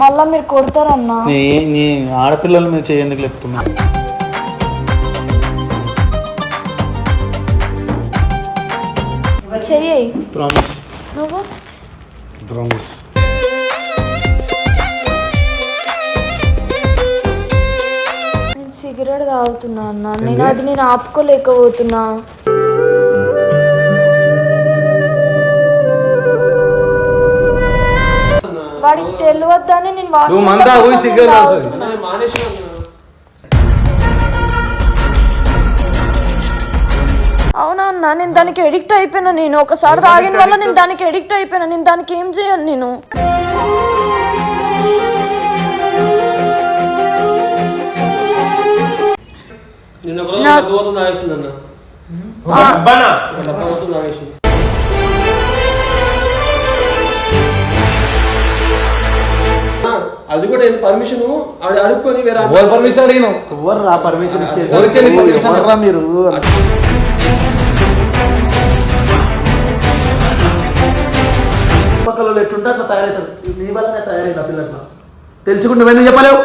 మళ్ళా మీరు కొడతారన్నా? నీ నీ ఆడపిల్లల మీద చేయందుకు లేపుతున్నా చెయ్యి. ప్రామిస్ నువ్వు? ప్రామిస్ నేను సిగరెట్ తాగుతున్నా అన్న. నేను అది నేను ఆపుకోలేకపోతున్నా. వాడికి తెలియద్దని నేను నువ్వు మందా పోయి. అవునా అన్న నేను దానికి ఎడిక్ట్ అయిపోయినా నేను. ఒకసారి తాగిన వల్ల నేను దానికి ఎడిక్ట్ అయిపోయినా. నేను దానికి ఏం చేయాలి నేను? నిన్న ఒక రోజు నా- డబ్బు మొత్తం తాగేసింది అన్న. డబ్బు మొత్తం తాగేసింది. అది కూడా నేను పర్మిషన్ ఆడు అడుక్కొని వేరే ఎవరు పర్మిషన్ అడిగినావు? ఎవరు రా పర్మిషన్ ఇచ్చేది? ఎవరు ఇచ్చేది permission? ఎవర్రా మీరు? పక్కల వాళ్ళు ఎట్లుంటే అట్లా తయారవుతారు. నీ వల్లనే తయారైంది ఆ పిల్ల అట్లా. తెలుసుకుంటే నువ్వెందుకు చెప్పలేవు.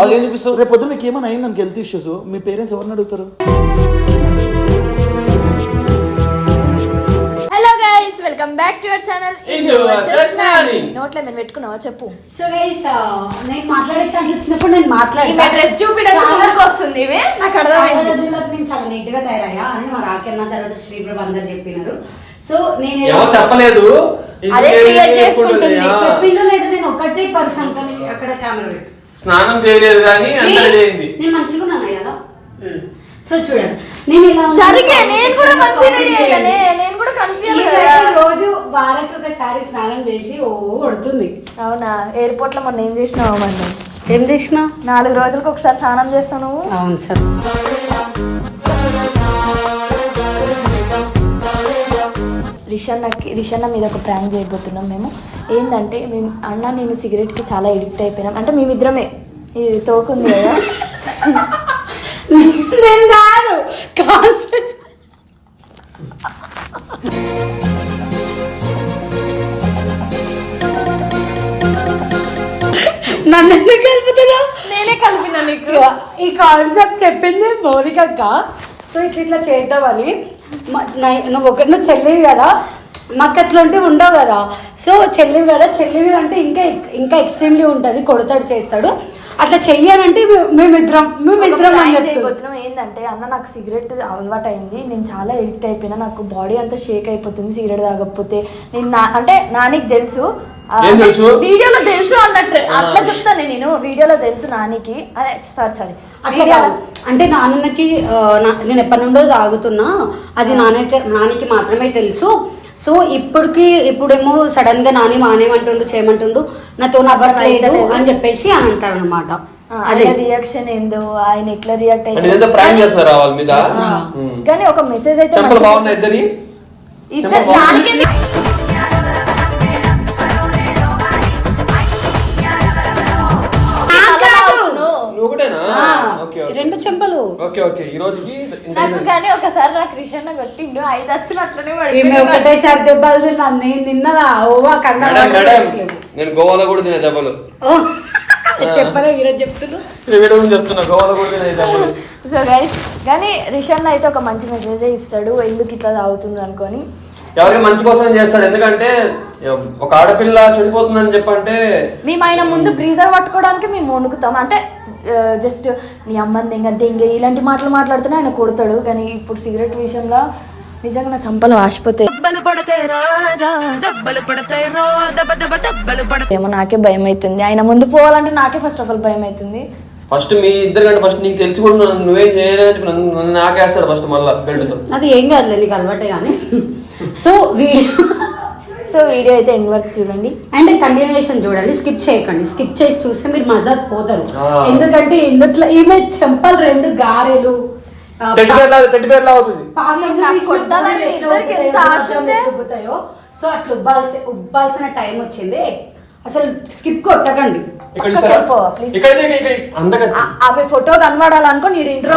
అది ఏం చూపిస్తావు రేపు పొద్దున్న మీకు ఏమైనా అయింది హెల్త్ ఇష్యూస్ మీ పేరెంట్స్ ఎవరిని అడుగుతారు? Welcome back to our channel. నోట్లో మేము పెట్టుకున్నావా? చెప్పు. సో గైస్ నేను మాట్లాడే ఛాన్స్ వచ్చినప్పుడు నేను ఈమె మాట్లాడతా డ్రెస్ చూపించడానికి వస్తుంది ఇవే నాకు అర్థమైంది. రోజులకు నేను చాలా నీట్గా తయారయ్యా అని మా రాకెన్న తర్వాత శ్రీప్రభ అందరు చెప్పినారు. సో నేను చెప్పలేదు? చెప్పిందో లేదు నేను ఒక్కటే పర్సన్తో అక్కడ కెమెరా పెట్టి. స్నానం చేయలేదు కానీ నేను మంచిగా ఉన్నాను సో చూడండి. నేను ఇలా. సరిగ్గా నేను కూడా మంచి రెడీ కామెంట్ అయ్యానే చేయండి. నేను కూడా కన్ఫ్యూజ్ రోజు వారానికి ఒకసారి స్నానం చేసి ఓ కొడుతుంది. అవునా? ఎయిర్పోర్ట్లో మొన్న ఏం చేసినావు మండి ఏం చేసినా? నాలుగు రోజులకు ఒకసారి స్నానం చేస్తావు నువ్వు? అవును సార్. రిషన్నకి రిషన్న మీద ఒక ప్రాంక్ చేయబోతున్నాం మేము. ఏంటంటే మేము అన్న నేను సిగరెట్కి చాలా ఎడిక్ట్ అయిపోయినాం. అంటే మేమిద్దరమే. ఇది తోకుంది కదా. నేను కాదు. కాన్సెప్ట్. నన్ను ఎందుకు కలుపుతున్నా నేనే కలిపినా నీకు. ఈ కాన్సెప్ట్ చెప్పింది మౌలిక సో ఇట్లా ఇట్లా చేద్దామని. నువ్వు ఒక నువ్వు చెల్లివి కదా. మాకు అట్లాంటివి ఉండవు కదా. సో చెల్లివి కదా. చెల్లివి అంటే ఇంకా ఇంకా ఎక్స్ట్రీమ్లీ ఉంటుంది. కొడతాడు చేస్తాడు. అట్లా చెయ్యాలంటే మేమిద్దరం మేమిద్దరం చేయబోతున్నాం. ఏంటంటే అన్న నాకు సిగరెట్ అలవాటు అయింది నేను చాలా ఎడిక్ట్ అయిపోయినా. నాకు బాడీ అంతా షేక్ అయిపోతుంది. సిగరెట్ తాగకపోతే. నేను నా అంటే నానికి తెలుసు. ఏం తెలుసు? వీడియోలో తెలుసు అన్నట్టు. అట్లా చెప్తాను నేను. వీడియోలో తెలుసు నానికి. అదే సారీ సారీ అట్లా అంటే నాన్నకి నేను ఎప్పటి నుండో తాగుతున్నా అది నాన్నకి నానికి మాత్రమే తెలుసు. సో ఇప్పటికి ఇప్పుడేమో సడన్గా నాని మానేమంటుండు చేయమంటుండు నాతో అవ్వట్లేదు అయితలేదు. అని చెప్పేసి అని అంటారు అనమాట అదే. రియాక్షన్ ఏందో ఆయన ఎట్లా రియాక్ట్ అంటే ఇదంతా ప్రాంక్ చేస్తారా వాళ్ళ మీద? ఉమ్. కానీ ఒక మెసేజ్ అయితే ఇద్దరి చెంపలు. Okay okay. ఈ రోజుకి నాకు కానీ ఒకసారి నాకు కృష్ణ కొట్టిండు. ఐదు ఈమె. ఒకటేసారి దెబ్బలు తిన్నాను నేను తిన్నదా? ఓవా మేడం నేను గోవాలో కూడా తినే దెబ్బలు. చెప్పలే ఈరోజు చెప్తున్నా. గోవాలో కూడా తినే దెబ్బలు. సో గైస్ కానీ రిషన్ అయితే ఒక మంచి మెసేజ్ ఇస్తాడు. ఎందుకు ఇట్లా తాగుతుంది అనుకొని. ఎవరికి మంచి కోసం చేస్తాడు. ఎందుకంటే ఒక ఆడపిల్ల చనిపోతుందని చెప్పంటే మేము ఆయన ముందు బ్రీజర్ పట్టుకోవడానికి మేము వణుకుతాం. అంటే జస్ట్ నీ అమ్మని దెంగ దెంగ ఇలాంటి మాటలు మాట్లాడుతూనే ఆయన కొడతాడు. కానీ ఇప్పుడు సిగరెట్ విషయంలో నిజంగా నా చంపలు వాసిపోతాయి ఏమో నాకే భయం అవుతుంది ఆయన ముందు పోవాలంటే నాకే ఫస్ట్ ఆఫ్ ఆల్ భయం అవుతుంది ఫస్ట్ మీ ఇద్దరు కంటే ఫస్ట్ నీకు తెలిసి కూడా నువ్వేం చేయలేదని చెప్పి నాకేస్తాడు ఫస్ట్ మళ్ళా బెల్ట్తో అది ఏం కాదులే నీకు అలవాటే కానీ. సో వీడియో సో వీడియో అయితే ఎండ్ వరకు చూడండి. అండ్ కంటిన్యూషన్ చూడండి. స్కిప్ చేయకండి. స్కిప్ చేసి చూస్తే మీరు మజాక్ పోతారు. ఎందుకంటే ఇందుట్లో ఈమె చెంపలు రెండు గారెలు సో అట్లా ఉబ్బాల్సి ఉబ్బాల్సిన టైం వచ్చింది. అసలు స్కిప్ కొట్టకండి. ఆమె ఫోటో కనబడాలనుకో నీ ఇంట్రో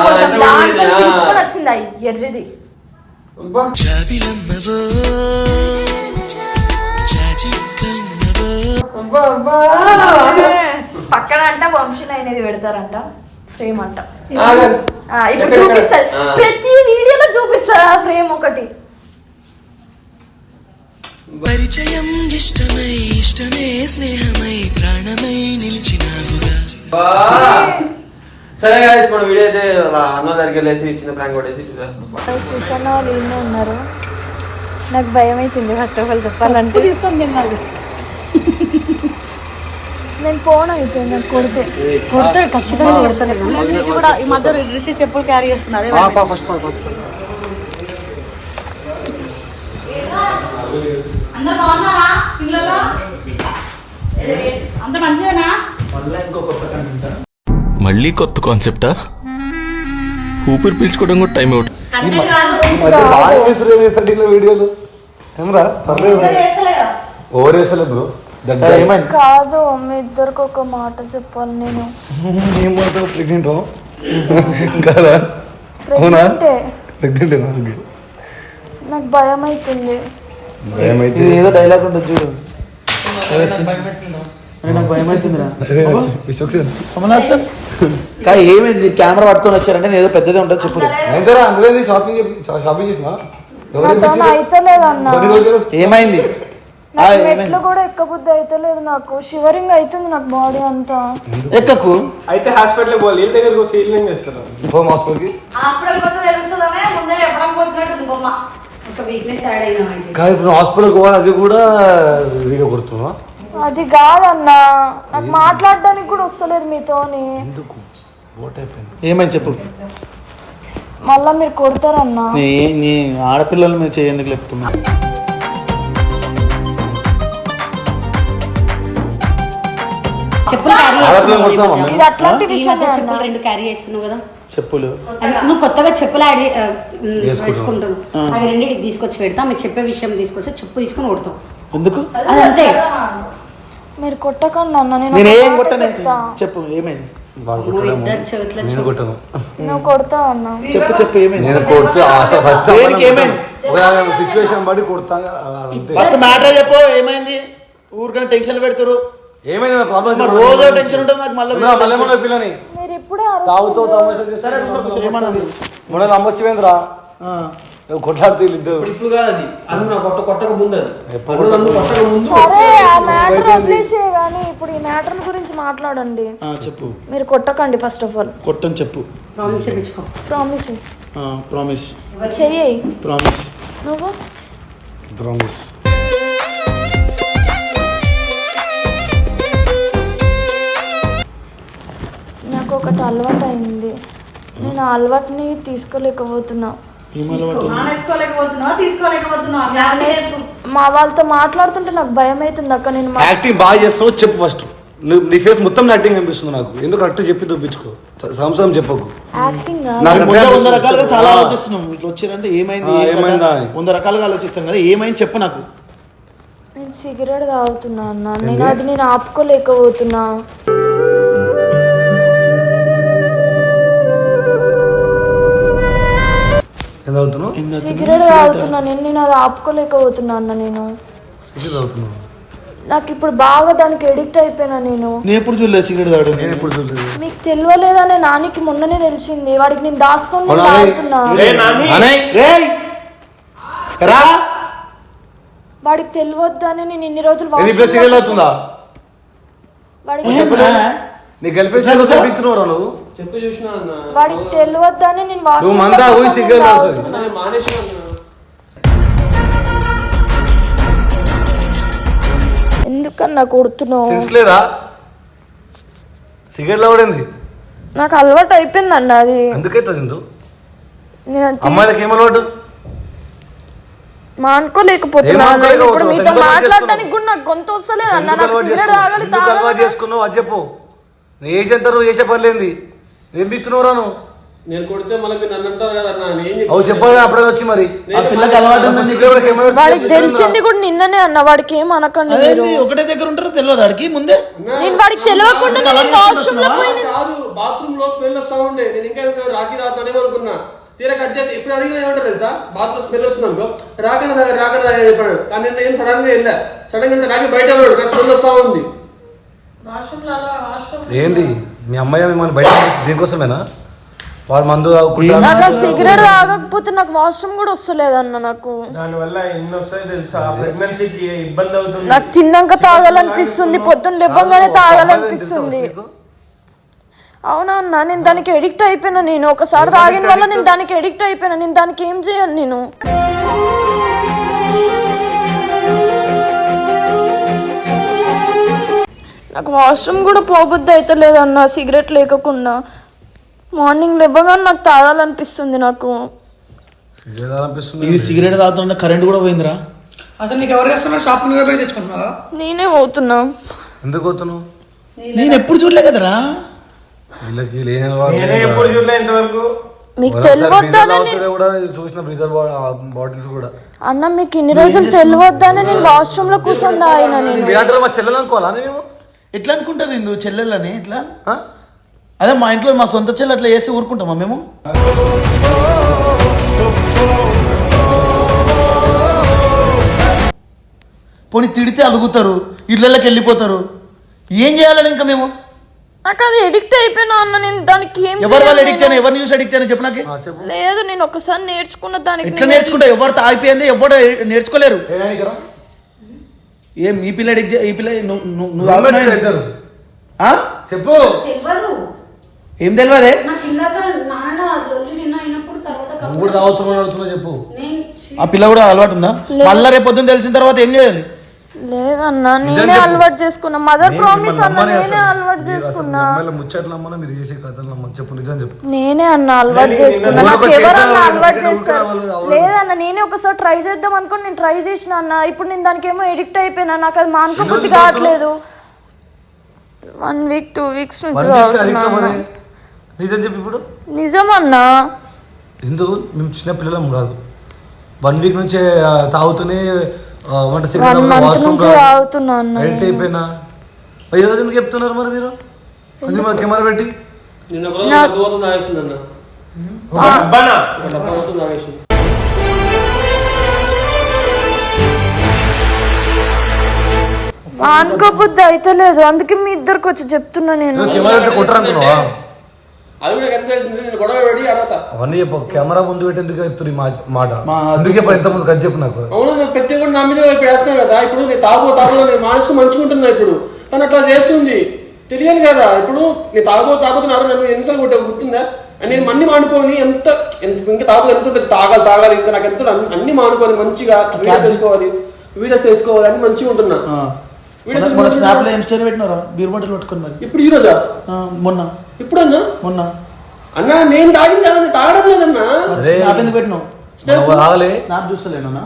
వచ్చింది. ఎర్రిది. పక్కన అంట వంశీన్ అనేది పెడతారంట. ఫ్రేమ్ అంట. ఇప్పుడు చూపిస్తారు ప్రతి వీడియోలో చూపిస్తారు ఆ ఫ్రేమ్ ఒకటి. పరిచయం ఇష్టమై ఇష్టమే స్నేహమై ప్రాణమై నిలిచినావుగా. సరే గాయస్ మన వీడియో అయితే అన్న దగ్గరికి వెళ్ళేసి చిన్న ప్రాంక్ కొట్టేసి చూసేస్తాం. సుషాన వాళ్ళు ఈయనే ఉన్నారు. నాకు భయం అవుతుంది ఫస్ట్ ఆఫ్ ఆల్ చెప్పాలంటే. తీసుకొని తిన్నాడు నేను పోను అయితే నాకు కొడితే. కొడతాడు ఖచ్చితంగా కొడతాడు రిషి కూడా ఈ మధ్య రిషి చెప్పులు క్యారీ చేస్తున్నారు. ఫస్ట్ అందరు బాగున్నారా పిల్లలు? అంత మంచిదేనా? మళ్ళీ ఇంకో కొత్త మళ్ళీ కొత్త కాన్సెప్టా ఊపిరి పీల్చుకోవడం కూడా టైం దీంట్లో వీడియోలు ఏమరా పర్లేదు ఓవర్ బ్రో కాదు మీ ఇద్దరికి ఒక మాట చెప్పాలి నేను. ఏమంటావు ప్రెగ్నెంట్ కదా అవునా ప్రెగ్నెంటే నాకు భయం అవుతుంది ఏమైతే ఇది ఏదో డైలాగ్ ఉంటుంది చూడు. నాకు భయం అవుతుందిరా. కమలాసన్ కానీ ఏమైంది? కెమెరా పట్టుకొని వచ్చారంటే నేను ఏదో పెద్దదే ఉంటుంది చెప్పు. ఎంతరా అందులో షాపింగ్ షాపింగ్ చేసినా? ఏమైంది? మెట్లు కూడా ఎక్కబుద్ధి అయితలేదు నాకు. షివరింగ్ అవుతుంది నాకు బాడీ అంతా. ఎక్కకు? అయితే హాస్పిటల్ పోవాలి. వీళ్ళ దగ్గర సీలింగ్ చేస్తారు. హోమ్ హాస్పిటల్ పోతే తెలుస్తుందనే ముందే ఎప్పడం పోతున్నట్టు బొమ్మ. ఒక వీక్నెస్ యాడ్ అయినా కాదు ఇప్పుడు హాస్పిటల్కి పోవాలి అది కూడా వీడియో కొడుతున్నా అది కాదన్న. నాకు మాట్లాడడానికి కూడా వస్తలేదు మీతోని. ఎందుకు? ఏమైంది చెప్పు? మళ్ళా మీరు కొడతారన్నా. నీ నీ ఆడపిల్లల మీద చేయందుకు లేపుతున్నా చెప్పులు క్యారీ ఆడపిల్లలు కొడతావా చేస్తున్నావు మేము? ఇది అట్లాంటి విషయం చెప్పులు రెండు క్యారీ చేస్తున్నావు కదా? చెప్పులు. అవి నువ్వు కొత్తగా చెప్పులు యాడ్ చే- ఆ, ఉమ్, వేసుకుంటున్నావు. అవి రెండింటికి తీసుకొచ్చి పెడతాం. మీరు చెప్పే విషయం తీసుకొచ్చి చెప్పు తీసుకొని కొడతాం ఎందుకు? అదంతే. మీరు కొట్టకండి అన్న నేను నేను ఏం కొట్టను. చెప్పు ఏమైంది? నేను కొట్టను. నువ్వు కొడతావు అన్న. చెప్పు చెప్పు ఏమైంది? నేను కొడుతూ ఫస్ట్ దేనికి ఏమైంది? సిచ్యువేషన్ బట్టి కొడతా అంతే. ఫస్ట్ మ్యాటర్ చెప్పు ఏమైంది? ఊరికైనా టెన్షన్ పెడతారు ఏమైంది ప్రాబ్లం రోజు టెన్షన్ ఉంటుంది నాకు మళ్ళీ మళ్ళీ మొన్న పిల్లని? మీరు ఇప్పుడే తాగుతో తమాషా? మొన్న. కొట్లాడితే ఇప్పుడు ఇప్పుడు కాదు అది. అన్న నా కొట్ట కొట్టక ముందు అది. ఎప్పుడు అన్న నన్ను కొట్టక ముందు సరే ఆ మ్యాటర్ వదిలేసే కానీ ఇప్పుడు ఈ మ్యాటర్ గురించి మాట్లాడండి. ఆ, చెప్పు. మీరు కొట్టకండి ఫస్ట్ ఆఫ్ ఆల్ కొట్టని చెప్పు. ప్రామిస్ చేయించుకో. ప్రామిస్ ప్రామిస్ చెయ్యి. ప్రామిస్ నువ్వు? ప్రామిస్ నాకు ఒకటి అలవాటు అయింది నేను ఆ అలవాటుని తీసుకోలేకపోతున్నా. మా వాళ్ళతో మాట్లాడుతుంటే నాకు భయం అవుతుంది అక్క. నేను యాక్టింగ్ బాగా చేస్తున్నావు చెప్పు ఫస్ట్. నీ ఫేస్ మొత్తం యాక్టింగ్ అనిపిస్తుంది నాకు. ఎందుకు కరెక్ట్ చెప్పి చూపించుకో సంవత్సరం చెప్పకు. యాక్టింగ్ వంద. రకాలుగా చాలా. ఆలోచిస్తున్నాం. ఇట్లా వచ్చారంటే ఏమైంది? ఏమైందా. వంద రకాలుగా ఆలోచిస్తాం కదా ఏమైంది చెప్పు నాకు. నేను సిగరెట్ తాగుతున్నా అన్న. నేను అది నేను ఆపుకోలేకపోతున్నా. ఎంత అవుతున్నావు సిగరెట్ తాగుతున్నా నేను నేను అది ఆపుకోలేకపోతున్నా అన్న నేను. అవుతున్నావు నాకు ఇప్పుడు బాగా దానికి ఎడిక్ట్ అయిపోయినా నేను. నేను ఎప్పుడు చూడలేదు సిగరెట్ తాగడం. నేను ఎప్పుడు చూడలేదు. మీకు తెలియలేదనే నానికి మొన్ననే తెలిసింది. వాడికి నేను దాచుకొని నేను అవునా? తాగుతున్నా. అనయ్, రేయ్! రా! వాడికి తెలియొద్దని నేను ఇన్ని రోజులు ఇప్పుడు సీరియల్ అవుతుందా వాడికి నీ గర్ల్ ఫ్రెండ్ సీరియల్ చూపిస్తున్నావు నువ్వు? చెప్పి చూసినా అన్న. వాడికి తెలియొద్దని నేను నువ్వు మందా తాగుతుంది తాగుతున్నా. నేను మానేసిన అన్న. ఎందుకన్నా కొడుతున్నావు? సెన్స్ లేదా? సిగరెట్ లవడింది నాకు అలవాటు అయిపోయింది అన్న అది. అందుకైతే తిందు? నేను అది అమ్మాయిలకి ఏం అలవాటు? మానుకోలేకపోతున్నా ఏం అన్న. మానుకోలేకపోతున్నావు? ఇప్పుడు మీతో ఎందుకు అలవాటు మాట్లాడడానికి కూడా నాకు గొంతు వస్తలేదు అన్న. ఎందుకు నాకు అలవాటు సిగరెట్ చేసుకున్నావు? తాగాలి ఎందుకు అలవాటు తాగాలి. చేసుకున్నావు? అది చెప్పు. నువ్వు ఏ చేస్తారు నువ్వు చేసే పనిలేంది? ఏం బిత్తున్నావు నువ్వు నేను కొడితే మళ్ళీ మీరు నన్ను అంటారు కదా అన్న నేను ఏం అవు చెప్పాలి అప్పుడే వచ్చి మరి. ఆ పిల్లకి అలవాటు ఏమైనా వాడికి తెలిసింది కూడా నిన్ననే అన్న వాడికి ఏం అనకండి మీరు. ఒకటే దగ్గర ఉంటారో తెలియదు ఆడికి ముందే? నేను వాడికి తెలియకుండా నేను వాష్రూమ్లో పోయిన కాదు బాత్రూమ్లో స్మెల్ వస్తా ఉండే. నేను ఇంకా ఇంకా రాకి రాతానేమో అనుకున్నా. తీరా కట్ చేసి ఎప్పుడు అడిగినా ఏమంటారు తెలుసా? బాత్రూమ్ స్మెల్ వస్తుంది అనుకో. రాకన రాకన చెప్పాడు కానీ నేను నేను సడన్గా వెళ్ళా. సడన్గా రాకి బయట స్మెల్ వస్తా ఉంది. ఏంది? మీ అమ్మాయి మిమ్మల్ని బయట దీనికోసమేనా? వాడు మందు తాగుకుంటా నాకు సిగరెట్ తాగకపోతే నాకు వాష్రూమ్ కూడా వస్తలేదన్న నాకు. దానివల్ల ఎన్ని వస్తాయి తెలుసా? ప్రెగ్నెన్సీకి ఇబ్బంది అవుతుంది. నాకు తిన్నాక తాగాలనిపిస్తుంది పొద్దున్న లేవగానే తాగాలనిపిస్తుంది. అవునా అన్న నేను దానికి ఎడిక్ట్ అయిపోయినా నేను. ఒకసారి తాగిన వల్ల నేను దానికి ఎడిక్ట్ అయిపోయినా నేను దానికి ఏం చేయను నేను? నాకు వాష్రూమ్ కూడా పోబుద్ది అయితే లేదన్న సిగరెట్ లేకుండా మార్నింగ్ లేవగానే నాకు తాగాలనిపిస్తుంది నాకు. ఇది సిగరెట్ తాగుతుంటే కరెంట్ కూడా పోయిందిరా. అసలు నీకు ఎవరు చేస్తున్నారు? షాపింగ్ పోయి తెచ్చుకుంటున్నావా? నేనే పోతున్నా. ఎందుకు పోతున్నావు? నేను ఎప్పుడు చూడలే కదరా. వీళ్ళకి లేని వాడు నేనే ఎప్పుడు చూడలే ఇంతవరకు. మీకు తెలియవద్దానే కూడా చూసిన బ్రీజర్ బాటిల్స్ కూడా. అన్న మీకు ఇన్ని రోజులు తెలియవద్దానే నేను వాష్రూమ్లో కూర్చొని తాగిన నేను. మా చెల్లెలు అనుకోవాలా మేము? ఎట్లా అనుకుంటారు నేను చెల్లెలని ఇట్లా ఆ? అదే మా ఇంట్లో మా సొంత చెల్లె అట్లా చేసి ఊరుకుంటామా మేము? పోనీ తిడితే అలుగుతారు ఇళ్ళకి వెళ్ళిపోతారు. ఏం చేయాలని ఇంకా మేము? నాకు అది ఎడిక్ట్ అయిపోయినా అన్న నేను దానికి ఏం ఎవరు వాళ్ళు ఎడిక్ట్ అయినా ఎవరిని చూసి ఎడిక్ట్ అయినా చెప్పు నాకు. లేదు నేను ఒకసారి నేర్చుకున్న దానికి నేను- నేర్చుకుంటా? ఎవరు తాగిపోయింది ఎవరు నేర్చుకోలేరు? ఏం ఈ పిల్ల ఎడిక్ట్ ఈ పిల్ల నువ్వు నువ్వు-? ఇద్దరు. ఆ? చెప్పు. తెలియదు ఏం తెలియదే నాకు ఇందాక నాన్న లొల్లి నిన్న అయినప్పుడు తర్వాత నువ్వు కూడా తాగుతున్నావు అడుగుతున్నావు చెప్పు. నేను ఆ పిల్ల కూడా అలవాటు ఉందా? మళ్ళా రేపు పొద్దున్న తెలిసిన తర్వాత ఏం చేయాలి? లేదన్నా నేనే. అలవాటు చేసుకున్నా. మదర్ ప్రామిస్ అన్న నేనే. అలవాటు చేసుకున్నా. ముచ్చట్లు నమ్మను మీరు చేసే కథలు నమ్మను. చెప్పు నిజం చెప్పు. నేనే అన్న అలవాటు నేను చేసుకున్నా. నాకు ఎవరన్నా అలవాటు చేస్తారు లేదన్న నేనే ఒకసారి ట్రై చేద్దాం అనుకుని నేను ట్రై చేసిన అన్న. ఇప్పుడు నేను దానికి ఏమో ఎడిక్ట్ అయిపోయినా. నాకు అది మానుకోబుద్ధి కావట్లేదు. వన్ వీక్ టూ వీక్స్ నుంచి. మరి నిజం చెప్పు ఇప్పుడు. నిజమన్నా? ఎందుకు? మేము చిన్న పిల్లలం కాదు. వన్ వీక్ నుంచి తాగుతూనే వన్ మంత్ నుంచి అన్న అయిపోయినా? రోజు ఎందుకు చెప్తున్నారు మరి మీరు? అది కెమెరా పెట్టి. నిన్న పోతుంది అన్న. అబ్బానా? పోతుంది మానుకోబుద్ధి అయితే లేదు అందుకే మీ ఇద్దరికి వచ్చి చెప్తున్నా నేను. కెమెరా పెట్టి కొట్టరనుకున్నావా అది కూడా ఎంత తెలిసింది నేను గొడవ పడి అడగతా. అవన్నీ చెప్పు కెమెరా ముందు పెట్టి ఎందుకు ఈ మా- మాట? మా- అందుకే ఎంత ముందు కలిసి చెప్పు నాకు. అవును నేను ప్రతి ఒక్కటి నా మీద వేస్తున్నాను కదా ఇప్పుడు నేను తాగు తాగు నేను మానసిక మంచుకుంటున్నా ఇప్పుడు. తను అట్లా చేస్తుంది. తెలియాలి కదా ఇప్పుడు నేను తాగబో తాగుతున్నారు నన్ను ఎన్నిసార్లు కొట్టే గుర్తుందా? అని నేను అన్ని మానుకొని ఎంత ఎంత- ఇంకా తాగు ఎంత ఉంటుంది? తాగాలి తాగాలి ఇంకా నాకు ఎంత అన్ని- మానుకొని మంచిగా వీడియోస్ చేసుకోవాలి వీడియోస్ చేసుకోవాలి అని మంచిగా ఉంటున్నా. మన చేసుకుంటున్నా. స్నాప్లో ఏం స్టోరీ పెట్టినారా? బీర్ బాటిల్ పట్టుకొని మరి. ఇప్పుడు ఈ రోజా? మొన్న. ఇప్పుడన్నా మొన్న. అన్నా నేను తాగింది తాగడం లేదన్నా? స్నాప్ ఎందుకు పెట్టినావు? స్నాప్ చూస్తలేనా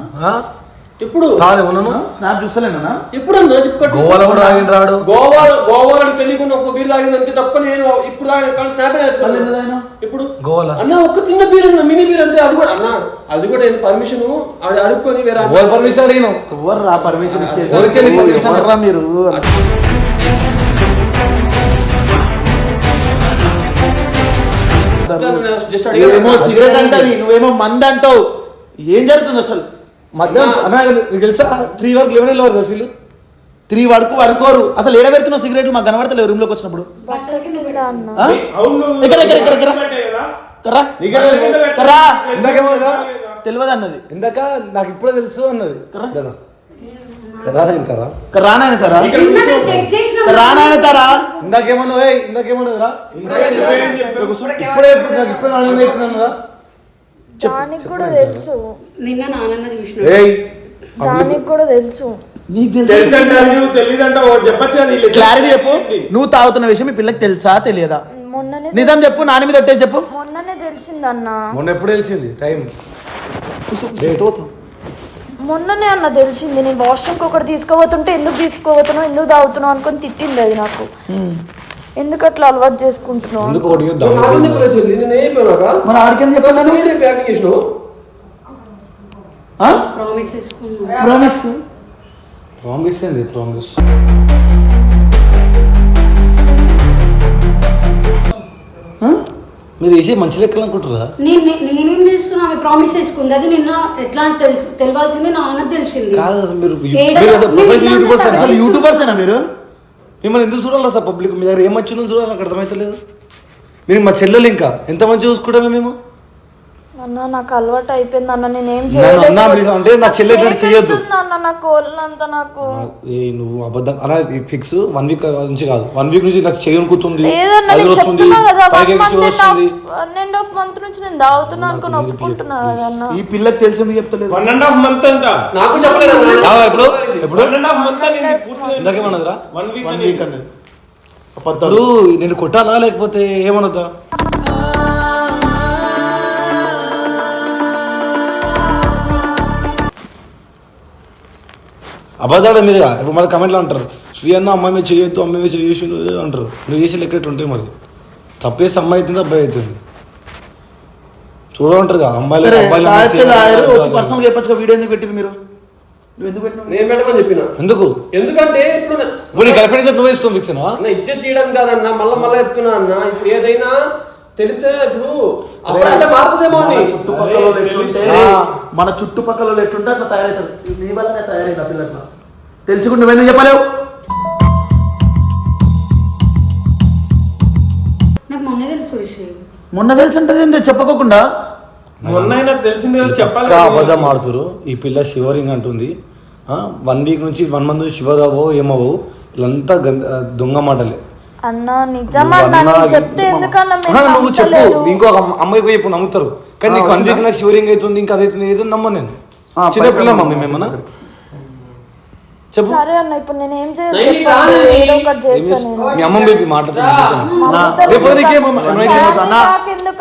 ఆ? ఇప్పుడు తాగలే ఉన్నాను స్నాప్ చూస్తలేనా ఎప్పుడన్నా చెప్పుకోండి గోవాలో కూడా తాగిన రాడు. గోవాలో గోవాలో తెలియకుండా ఒక బీర్ తాగింది అంతే తప్ప నేను ఇప్పుడు కానీ స్నాప్ ఇప్పుడు గోవాలో. అన్న ఒక చిన్న బీర్ అన్న మినీ బీర్ అంతే అది కూడా అన్న అది కూడా నేను పర్మిషన్ అది అడుక్కొని వేరే పర్మిషన్ అడిగినావు? ఎవరు రా పర్మిషన్ ఇచ్చేది మీరు? సిగరెట్ అంటది నువ్వేమో మంది అంటావు ఏం జరుగుతుంది అసలు? మధ్యాహ్నం అన్న నీకు తెలుసా త్రీ వరకు లెవెన్ వెళ్ళేవారు తెలుసు వీళ్ళు త్రీ వరకు పడుకోరు అసలు ఏడ పెడుతున్నావు సిగరెట్లు మాకు కనబడతలేవు రూమ్లోకి వచ్చినప్పుడు ఆ? కర్రా నీకే కర్రా ఇందాకేమో తెలియదు అన్నది ఇందాక నాకు ఇప్పుడే తెలుసు అన్నది కదా కదా ఇంకారా రానాయన తారా నిన్న నేను చెక్ చేసిన రానాయన తారా ఇందాకేమన్నా ఏయ్? ఇప్పుడే ఇప్పుడు నాకు ఇప్పుడే నాన్న చెప్పినాను రా దానికి కూడా తెలుసు. నిన్న నాన్న చూసిన. ఏయ్ దానికి కూడా తెలుసు. క్లారిటీ చెప్పు. నువ్వు తాగుతున్న విషయం మీ పిల్లకి తెలుసా తెలియదా? మొన్ననే నిజం చెప్పు నాని మీద ఒట్టే చెప్పు. మొన్ననే తెలిసిందన్న. మొన్న ఎప్పుడు తెలిసింది? టైం. మొన్ననే అన్న తెలిసింది. నేను వాష్రూమ్కి ఒకటి తీసుకోబోతుంటే ఎందుకు తీసుకోబోతున్నావు ఎందుకు తాగుతున్నావు అనుకొని తిట్టింది అది నాకు. ఎందుకు అట్లా అలవాటు చేసుకుంటున్నావు ఎందుకు ఒకటి చూద్దాం మన చెప్పాను ప్రామిస్ ప్రామిస్ ప్రామిస్ ఏంది? ప్రామిస్ మీరు వేసే మంచి లెక్కలు అనుకుంటారా నేను నే- నేనేం చేస్తున్నా? ఆమె ప్రామిస్ చేసుకుంది. అది నిన్న ఎట్లా అని తెలుసు తెలియాల్సింది నాన్నకు తెలిసింది. కాదు మీరు యూట్యూబర్స్ ఏనా మీరు? మిమ్మల్ని ఎందుకు చూడాలి సార్ పబ్లిక్? మీ దగ్గర ఏం వచ్చిందో చూడాలి నాకు అర్థమవుతలేదు మీరు మా చెల్లెలు ఇంకా. ఎంత మంచి చూసుకుంటామే మేము? అన్న నాకు అలవాటు అయిపోయింది అన్న నేనేం అన్నా please అంటే నా చెల్లె ఇట్లాంటి చేయొద్దు. నాకు ఒళ్ళంతా నాకు. ఏ నువ్వు అబద్ధం అలా ఫిక్స్ వన్ వీక్ నుంచి కాదు. వన్ వీక్ నుంచి నాకు చెయ్యి కూతుంది లేదన్న నేను చెప్తున్నా కదా పైకి వస్తుంది. వన్ అండ్ హాఫ్ మంత్ నుంచి నేను దాగుతున్నా అనుకుని ఒప్పుకుంటున్నా కదా అన్న. ఈ పిల్లకి తెలిసింది చెప్తలేదు? వన్ అండ్ హాఫ్ మంత్ అంట. నాకు చెప్పలేదు ఎప్పుడు? ఎప్పుడు? వన్ అండ్ హాఫ్ మంత్ అని పూర్తిగా ఇందాకేమన్నదిరా వన్ వీక్ వన్ వీక్ అన్నది నేను కొట్టాలా లేకపోతే ఏమనొద్దా అబద్ధాలు మీరుగా ఇప్పుడు మళ్ళీ కమెంట్లో అంటారు శ్రీ అన్న అమ్మాయి మీద చేయొద్దు అమ్మాయి మీద చేయొచ్చు అంటారు. నువ్వు చేసే లెక్క ఎట్లా ఉంటాయి మరి. తప్పేసి అమ్మాయి అవుతుంది అబ్బాయి అవుతుంది. చూడమంటారు అమ్మాయిలు అబ్బాయిలు చెప్పచ్చు వీడియో ఎందుకు పెట్టింది మీరు? నువ్వు ఎందుకు పెట్టినావు? నేను పెట్టమని చెప్పిన. ఎందుకు? ఎందుకంటే ఇప్పుడు ఇప్పుడు గర్ల్ ఫ్రెండ్ నువ్వు వేసుకో ఫిక్స్ ఇజ్జత్ తీయడం కాదన్న మళ్ళా మళ్ళా చెప్తున్నా అన్న. ఇప్పుడు ఏదైనా తెలిసే ఇప్పుడు అప్పుడు అంటే మారుతుందేమో చుట్టుపక్కల మన చుట్టుపక్కల ఎట్లుంటే అట్లా తయారవుతారు. నీ వల్లనే తయారైంది అట్లా. తెలుసుకుంటే నువ్వెందుకు చెప్పలేవు? నాకు మొన్నే తెలుసు విషయం. మొన్న తెలిసి ఉంటుంది ఏందో? చెప్పకోకుండా. మొన్న తెలిసింది కదా చెప్పాలి ఇంకా అబద్ధం ఆడుతురు. ఈ పిల్ల షివరింగ్ అంటుంది. వన్ వీక్ నుంచి వన్ మంత్ నుంచి షివర్ అవ్వవు ఏమవు వీళ్ళంతా గంద- దొంగ మాటలే. అన్న నిజమన్నా నువ్వు నేను అన్నా- చెప్తే ఎందుకన్నా ఆ, మీరు నువ్వు చెప్పు? ఇంకో అమ్మ- అమ్మాయి పోయి ఇప్పుడు నమ్ముతారు. కానీ నీకు వన్ వీక్ నాకు షివరింగ్ అవుతుంది ఇంకా అదైతుంది ఏదో నమ్మను నేను. ఆ, చిన్న పిల్ల మమ్మీ మేమన్నా చెప్పు. సరే అన్న ఇప్పుడు నేను ఏం చేయాలి. ఏదో ఒకటి చేస్తాను నేను. మీ అమ్మ మీకు మాట్లాడుతున్నా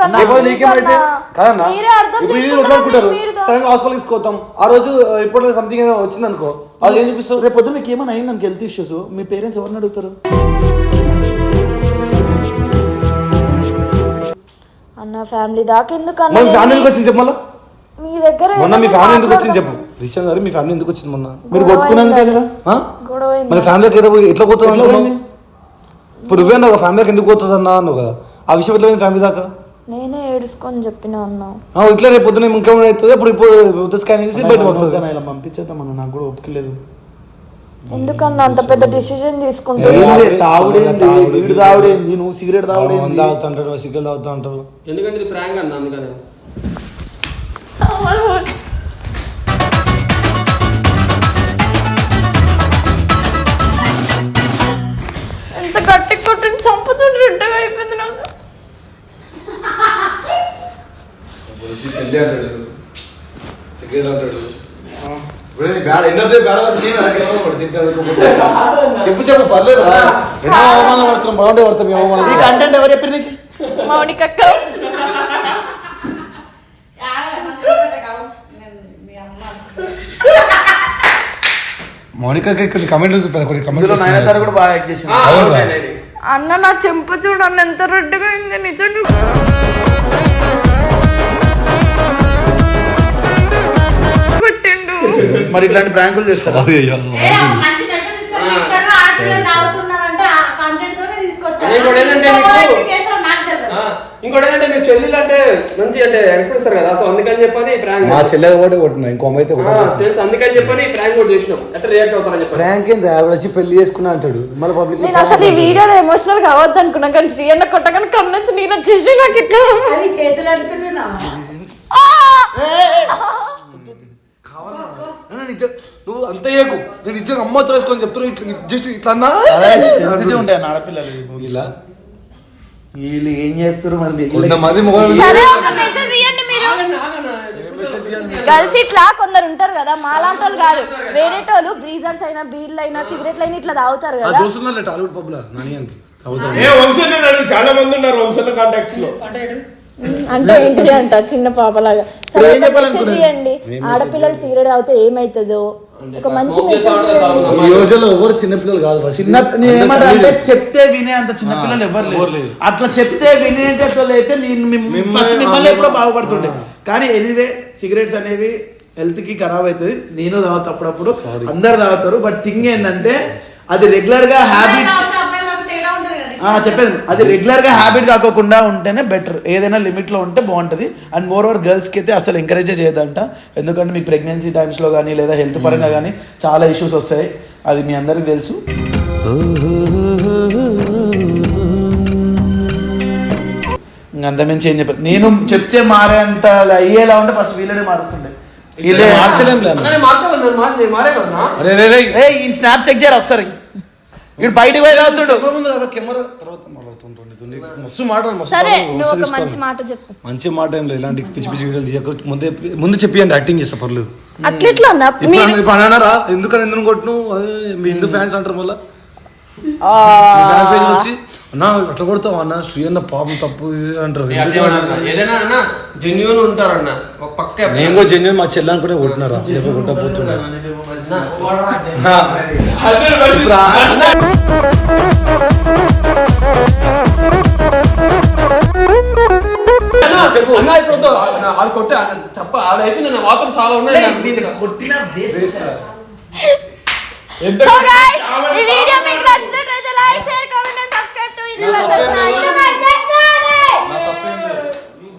అన్న నీకేమైతే కదన్నా. ఇప్పుడు ఇది హాస్పిటల్ తీసుకోతాం ఆ రోజు రిపోర్ట్ సంథింగ్ ఏదో వచ్చింది అనుకో అది ఏం చూపిస్తావు రేపు పొద్దు మీకు ఏమైనా అయింది అనుకో హెల్త్ ఇష్యూస్ మీ పేరెంట్స్ ఎవరిని అడుగుతారు? అన్న ఫ్యామిలీ దాకా మన నేను ఫ్యామిలీకి వచ్చింది చెప్పు మళ్ళా? మీ దగ్గర మొన్న మీ ఏదైనా ఫ్యామిలీ ఎందుకు వచ్చింది. చెప్పు. రిషన్ గారు మీ ఫ్యామిలీ ఎందుకు వచ్చింది మొన్న? మీరు కొట్టుకున్నందుకే కదా? మన ఫ్యామిలీకి ఎట్లా పోయి- ఎట్లా పోతుంది? ఇప్పుడు నువ్వే అన్నావు ఫ్యామిలీకి ఎందుకు పోతుంది అన్నా అన్నావు కదా. ఆ విషయం ఎట్లా ఫ్యామిలీ దాకా? నేనే ఏడుసుకొని చెప్పిన అన్న. ఆ, ఇట్లా రేపు పొద్దున ఇంకేమైనా అవుతుంది? అప్పుడు ఇప్పుడు స్కానింగ్ చేసి బయట వస్తుంది. ఇలా పంపించేద్దాం అన్న నాకు కూడా ఒప్పుకోలేదు ఎందుకన్నా అంత పెద్ద డిసిజన్ తాగుడు, తాగుడేంది? తాగుడు. వీడు తాగుడేంది? నువ్వు సిగరెట్ తాగుడేంది? తాగుతా అంటారు సిగ్గలు తాగుతా అంటారు ఎందుకంటే ఇది ప్రాంక్ అన్న అందుకని. రెడ్డగా అయిపోయింది నాకు చెప్పు చెప్పు పర్లేదు ఎన్నో అవమానం పడుతున్నాం బాగుండే పడతాం ఈ అవమానం ఈ కంటెంట్ ఎవరు చెప్పారు నీకు? మౌనికక్క. మౌనిక ఇక్కడ కమెంట్లు చూపారు కొన్ని కమెంట్లు నయనతార కూడా బాగా యాక్ట్ చేసింది. అన్న నా చెంప చూడు అన్న ఎంత రెడ్డగా అయింది నిజంగా. కొట్టిండు. మరి ఇట్లాంటి ప్రాంకులు చేస్తారా? తోనే ఇంకోటి ఏంటంటే మీరు చెల్లెలు అంటే మంచి అంటే ఎక్స్ప్రెస్ ఇస్తారు కదా సో అందుకని చెప్పని ప్రాంక్ మా చెల్లె ఒకటి కొట్టినా ఇంకో అమ్మాయి తెలుసు అందుకని చెప్పని ప్రాంక్ కూడా చేసినాం. ఎట్లా రియాక్ట్ అవుతారని చెప్పి ప్రాంక్ ఏంది? ఆవిడ వచ్చి పెళ్ళి చేసుకున్నా అంటాడు. మళ్ళీ పబ్లిక్ నేను అసలు ఈ వీడియోలో ఎమోషనల్ కావద్దు అనుకున్నా కానీ శ్రీ అన్న కొట్టగానే కన్నుంచి నేను వచ్చేసి నాకు ఇట్లా అది చేతులు అనుకుంటున్నావా ఆ! నువ్వు అంత చేయకు. నేను నిజంగా అమ్మ వేసుకొని చెప్తున్నా ఇట్లా జస్ట్ ఇట్లా అన్నా. ఉంటాయి ఆడపిల్లలు. ఇలా. వీళ్ళు ఏం చేస్తారు మరి? వీళ్ళకి- కొంతమంది మొబైల్ సరే ఒక మెసేజ్ ఇవ్వండి మీరు. గర్ల్స్ ఇట్లా కొందరు ఉంటారు కదా మాలాంటి వాళ్ళు కాదు. వేరేటోళ్ళు బ్రీజర్స్ అయినా బీర్లు అయినా సిగరెట్లు అయినా ఇట్లా తాగుతారు కదా. దోస్తున్నారు టాలీవుడ్ నానియానికి. ఏ చాలా మంది ఉన్నారు వంశంలో కాంటాక్ట్స్లో. అంటే ఏంటిది అంట చిన్న పాపలాగా. సరే? మెసేజ్ ఇవ్వండి ఆడపిల్లలు సిగరెట్ తాగితే ఏమైతుందో. ఒక మంచి ఈ రోజుల్లో ఎవరు చిన్నపిల్లలు కాదు. చిన్న నేను ఏమంటా అంటే చెప్తే వినే అంత చిన్న పిల్లలు ఎవరు లేరు. అట్లా చెప్తే వినేటట్లు అయితే నేను మిమ్మల్ని- ఫస్ట్ మిమ్మల్ని ఎప్పుడో బాగుపడుతుండే. కానీ ఎనీవే సిగరెట్స్ అనేవి హెల్త్కి ఖరాబ్ అవుతుంది. నేను తాగుతా అప్పుడప్పుడు. అందరు తాగుతారు. బట్ థింగ్ ఏంటంటే అది రెగ్యులర్గా హ్యాబిట్ అబ్బాయి తేడా ఉంటుంది కదా ఆ, చెప్పేది. అది రెగ్యులర్గా హ్యాబిట్ కాకోకుండా ఉంటేనే బెటర్ ఏదైనా లిమిట్లో ఉంటే బాగుంటది. అండ్ మోర్ ఓవర్ గర్ల్స్కి అయితే అసలు ఎంకరేజ్ చేయదంట ఎందుకంటే మీకు ప్రెగ్నెన్సీ టైమ్స్లో కానీ లేదా హెల్త్ పరంగా కానీ చాలా ఇష్యూస్ వస్తాయి. అది మీ అందరికి తెలుసు. అంతమించి ఏం చెప్పారు. నేను చెప్తే మారేంత అయ్యేలా ఉంటే ఫస్ట్ వీళ్ళనే మారుస్తుండే. వీళ్ళే మార్చలేం స్నాప్ చెక్ చేయరా ఒకసారి? వీడు బయటికి పోయి తాగుతుండు. కెమెరా తర్వాత మస్తు సరే. నువ్వు ఒక. మంచి మాట చెప్పు. మంచి మాట ఏం లేదు ఇలాంటి పిచ్చి పిచ్చి వీడియోలు తీయకు. ముందే ముందు చెప్పియండి యాక్టింగ్ చేస్తా పర్లేదు. ఇప్పుడు ఇప్పుడు అన్నారా ఎందుకని ఎందుకు కొట్టును మీ హిందూ ఫ్యాన్స్ అంటారు మళ్ళీ. వచ్చి అన్న అట్లా కొడతావు అన్న? శ్రీ అన్న పాపం తప్పు అంటారు. ఏదైనా అన్న జెన్యున్ ఉంటారన్న. ఒక పక్క నేను కూడా జెన్యున్ మా చెల్లి అనుకునే కొట్టినారా? చెప్పురా. అన్న, చెప్పు. అన్న ఇప్పుడు ఆడు కొట్టే చెప్ప. ఆడైతే నేను వార్తలు చాలా ఉన్నాయి. కొట్టినా. సో గైస్ ఈ వీడియో మీకు నచ్చినట్లయితే like share comment and subscribe to ఇది